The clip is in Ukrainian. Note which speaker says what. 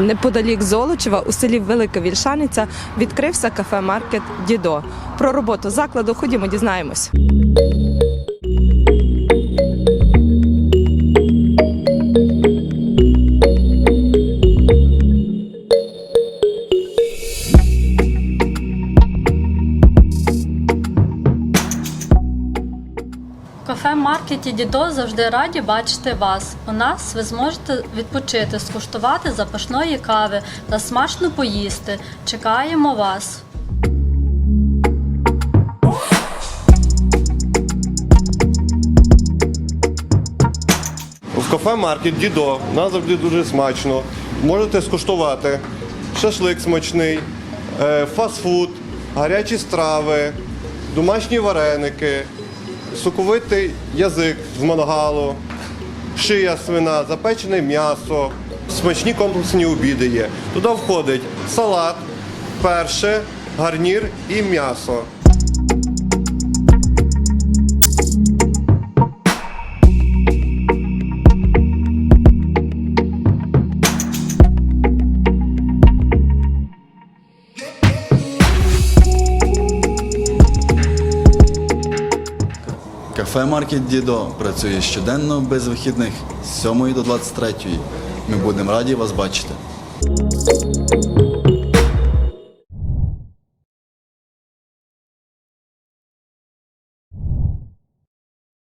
Speaker 1: Неподалік Золочева у селі Велика Вільшаниця відкрився кафе-маркет Дідо. Про роботу закладу ходімо дізнаємось.
Speaker 2: В кафе-маркеті Дідо завжди раді бачити вас. У нас ви зможете відпочити, скуштувати запашної кави та смачно поїсти. Чекаємо вас!
Speaker 3: В кафе Маркет Дідо нас завжди дуже смачно. Можете скуштувати шашлик смачний, е, фастфуд, гарячі страви, домашні вареники, соковитий язик з мангалу, шия свина, запечене м'ясо, смачні комплексні обіди є. Туди входить салат, перше, гарнір і м'ясо.
Speaker 4: Кафе Маркет Дідо працює щоденно без вихідних з 7 до 23. Ми будемо раді вас бачити.